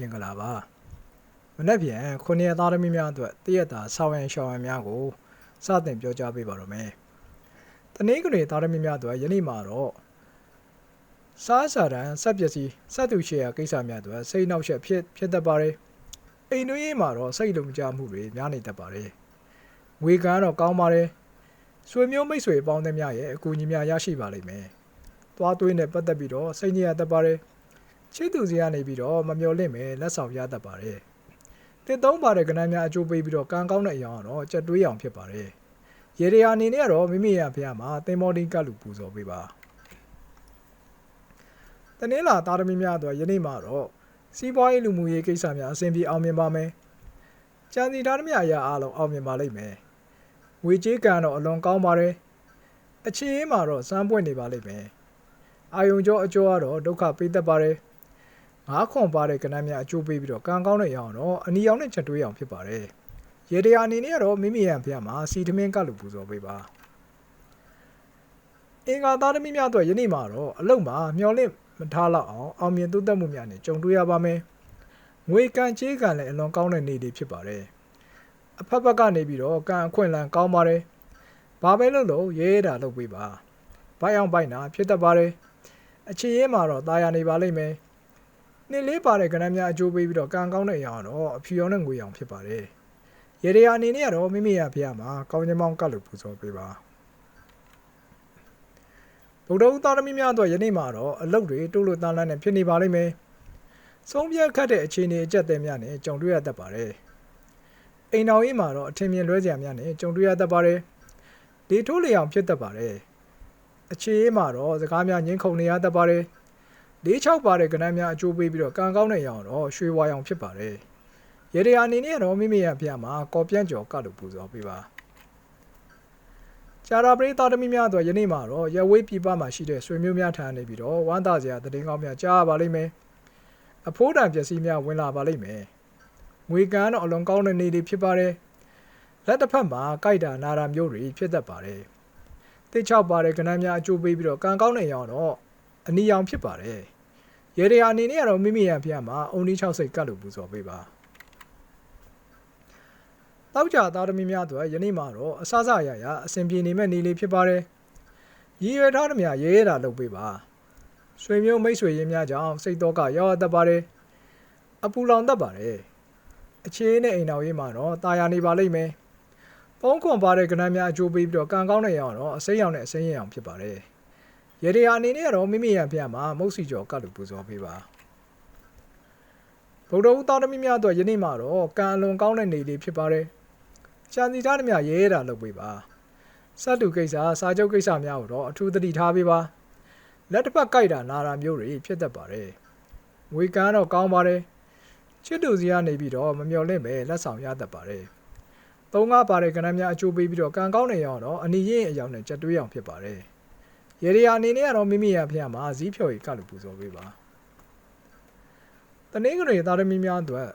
မင်္ဂလာပါမနေ့ပြန်ခုနှစ်ရက်သားသမီးများအတွက်တရက်တာဆောင်းရန်ရှောင်းရန်များကိုစတင်ပြောကြားပေးပါတော့မယ်တနင်္ဂနွေသားသမီးများအတွက်ယနေ့မှာတော့စားစာတန်ဆက်ပစ္စည်းစက်သူရှေ့ရကိစ္စများအတွက်စိတ်နှောက်ယှက်ဖြစ်ဖြစ်တတ်ပါတယ်အိမ်တွင်းရေးမှာတော့စိတ်လုံးကြမှုတွေများနေတတ်ပါတယ်ငွေကန်းတော့ကောင်းပါတယ်ဆွေမျိုးမိတ်ဆွေပေါင်းသမျှရဲ့အကူအညီများရရှိပါလိမ့်မယ်သွားသွေးနဲ့ပတ်သက်ပြီးတော့စိတ်ညစ်ရတတ်ပါတယ် ချစ်သူစီကနေပြီးတော့မမျော်လင့်ပဲလက်ဆောင်ရတတ်ပါတယ်။တစ်သုံးပါတဲ့ကဏ္ဍများအကျိုးပေးပြီးတော့ကံကောင်းတဲ့အရာကတော့ကြက်တွေးအောင်ဖြစ်ပါတယ်။ရေဒီယာအနေနဲ့ကတော့မိမိရဖះမှာသင်္ဘောတင်းကတ်လူပူဇော်ပေးပါ။တနင်္လာသားသမီးများအတွက်ယနေ့မှာတော့စီးပွားရေးလူမှုရေးကိစ္စများအဆင်ပြေအောင်မြင်ပါမယ်။ကြံစီသားသမီးအရာအားလုံးအောင်မြင်ပါလိမ့်မယ်။ငွေကြေးကံတော့အလွန်ကောင်းပါတယ်။အခြေအင်းမှာတော့စမ်းပွင့်နေပါလိမ့်မယ်။အာယုံကျော်အကျော်ကတော့ဒုက္ခပေးတတ်ပါတယ်။ ငါးခွန်ပါတဲ့ကဏ္ဍများအကျိုးပေးပြီးတော့ကံကောင်းတဲ့ရအောင်တော့အနီရောင်နဲ့ချက်တွေးအောင်ဖြစ်ပါတယ်။ရေတရာအနေနဲ့ကတော့မိမိရန်ဖျက်မှာစီသမင်းကလူပူဇော်ပေးပါ။အင်္ဂါသားသမီးများအတွက်ယနေ့မှာတော့အလုံးမှာမျောလင့်မထားလောက်အောင်အောင်မြင်တိုးတက်မှုများနဲ့ကြုံတွေ့ရပါမယ်။ငွေကံချေးကံလည်းအလွန်ကောင်းတဲ့နေ့လေးဖြစ်ပါတယ်။အဖက်ဖက်ကနေပြီးတော့ကံအခွင့်အလမ်းကောင်းပါတယ်။ဘာပဲလို့လို့ရဲရဲတာလုပ်ပေးပါ။ဘိုက်အောင်ဘိုက်နာဖြစ်တတ်ပါတယ်။အခြေရဲမှာတော့ตายရနေပါလိမ့်မယ်။ နှစ်လေးပါတဲ့ကဏ္ဍများအကျိုးပေးပြီးတော့ကံကောင်းတဲ့အရာကတော့အဖြူရောင်နဲ့ငွေရောင်ဖြစ်ပါတယ်။ရေဒီယာအနေနဲ့ကတော့မိမိရဖျားမှာကောင်းချင်မောင်းကတ်လို့ပူဇော်ပေးပါ။ဗုဒ္ဓဦးသားသမီးများအတွက်ယနေ့မှာတော့အလုတ်တွေတိုးလို့တန်းလန်းနဲ့ဖြစ်နေပါလိမ့်မယ်။ဆုံးဖြတ်ခတ်တဲ့အခြေအနေအကျက်သေးများနဲ့ကြုံတွေ့ရတတ်ပါတယ်။အိမ်တော်ရေးမှာတော့အထင်မြင်လွဲစရာများနဲ့ကြုံတွေ့ရတတ်ပါတယ်။ဒီထိုးလျောင်ဖြစ်တတ်ပါတယ်။အခြေအေးမှာတော့စကားများငင်းခုန်နေရတတ်ပါတယ်။ လေး6ပါတဲ့ကဏ္ဍများအကျိုးပေးပြီးတော့ကံကောင်းတဲ့ရောင်တော့ရွှေဝါရောင်ဖြစ်ပါတယ်။ရေဒီယာအနေနဲ့ကတော့မိမိရဖျားမှာကော်ပြန့်ကျော်ကလို့ပူဇော်ပေးပါ။ကြာရာပရိသတ်သမီးများအတွက်ယနေ့မှာတော့ရဝေးပြပမှာရှိတဲ့ဆွေမျိုးများထံနေပြီးတော့ဝမ်းသာစရာသတင်းကောင်းများကြားရပါလိမ့်မယ်။အဖိုးတန်ပစ္စည်းများဝင်လာပါလိမ့်မယ်။ငွေကန်းတော့အလွန်ကောင်းတဲ့နေ့လေးဖြစ်ပါတယ်။လက်တစ်ဖက်မှာကြိုက်တာနာတာမျိုးတွေဖြစ်တတ်ပါတယ်။တစ်6ပါတဲ့ကဏ္ဍများအကျိုးပေးပြီးတော့ကံကောင်းတဲ့ရောင်တော့ အနီရောင်ဖြစ်ပါတယ်။ရေဒီယာအနေနဲ့ကတော့မိမိရန်ဖျက်မှာအုံဒီ6စိတ်ကတ်လို့ပူဇော်ပေးပါ။တောက်ကြသားသမီးများအတွက်ယနေ့မှာတော့အဆအဆအရရအစဉ်ပြေနေမဲ့နေလေးဖြစ်ပါတယ်။ရည်ရွယ်ထားသမျှရဲရဲတာလုပ်ပေးပါ။ဆွေမျိုးမိတ်ဆွေရင်းများကြောင့်စိတ်တော့ကရောက်ရတတ်ပါတယ်။အပူလောင်တတ်ပါတယ်။အခြေနဲ့အိမ်တော်ရေးမှာတော့တာယာနေပါလိမ့်မယ်။ပုံးခွန်ပါတဲ့ကဏ္ဍများအကျိုးပေးပြီးတော့ကံကောင်းတဲ့ရောင်တော့အစိမ်းရောင်နဲ့အစိမ်းရောင်ဖြစ်ပါတယ်။ ရေဒီယာအနေနဲ့ကတော့မိမိရန်ဖျက်မှာမုတ်စီကျော်ကတ်လို့ပူဇော်ပေးပါဗုဒ္ဓဦးသားသမီးများအတွက်ယနေ့မှာတော့ကံအလွန်ကောင်းတဲ့နေ့လေးဖြစ်ပါတယ်ရှာစီသားသမျှရဲရဲတာလုပ်ပေးပါစက်တူကိစ္စစာချုပ်ကိစ္စများကိုတော့အထူးသတိထားပေးပါလက်တစ်ဖက်ကြိုက်တာနာတာမျိုးတွေဖြစ်တတ်ပါတယ်ငွေကန်းတော့ကောင်းပါတယ်ချစ်တူစီကနေပြီးတော့မမျော်လင့်ပဲလက်ဆောင်ရတတ်ပါတယ်သုံးကားပါတဲ့ကဏ္ဍများအကျိုးပေးပြီးတော့ကံကောင်းနေရအောင်တော့အနီရင်အယောင်နဲ့ကြက်တွေးအောင်ဖြစ်ပါတယ် ရေဒီယာအနေနဲ့ကတော့မိမိရဖျက်မှာဇီးဖြော်ရီကလို့ပူဇော်ပေးပါတနင်္ဂနွေသားသမီးများအတွက်